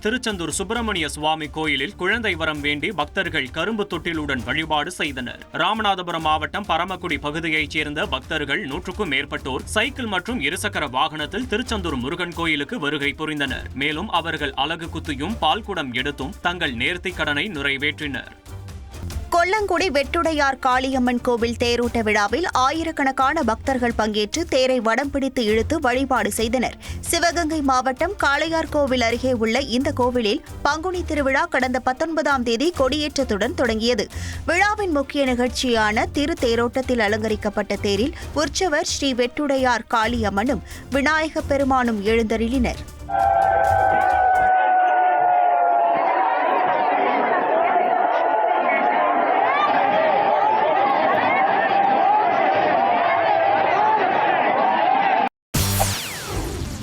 திருச்செந்தூர் சுப்பிரமணிய சுவாமி கோயிலில் குழந்தை வரம் வேண்டி பக்தர்கள் கரும்பு தொட்டிலுடன் வழிபாடு செய்தனர். ராமநாதபுரம் மாவட்டம் பரமக்குடி பகுதியைச் சேர்ந்த பக்தர்கள் நூற்றுக்கும் மேற்பட்டோர் சைக்கிள் மற்றும் இருசக்கர வாகனத்தில் திருச்செந்தூர் முருகன் கோயிலுக்கு வருகை புரிந்தனர். மேலும் அவர்கள் அலகு குத்தியும் பால்குடம் எடுத்தும் தங்கள் நேர்த்திக் கடனை நிறைவேற்றினர். கொல்லங்குடி வெட்டுடையார் காளியம்மன் கோவில் தேரோட்ட விழாவில் ஆயிரக்கணக்கான பக்தர்கள் பங்கேற்று தேரை வடம் பிடித்து இழுத்து வழிபாடு செய்தனர். சிவகங்கை மாவட்டம் காளையார் கோவில் அருகே உள்ள இந்த கோவிலில் பங்குனி திருவிழா கடந்த பத்தொன்பதாம் தேதி கொடியேற்றத்துடன் தொடங்கியது. விழாவின் முக்கிய நிகழ்ச்சியான திரு தேரோட்டத்தில் அலங்கரிக்கப்பட்ட தேரில் உற்சவர் ஸ்ரீ வெட்டுடையார் காளியம்மனும் விநாயகப் பெருமானும் எழுந்தருளினர்.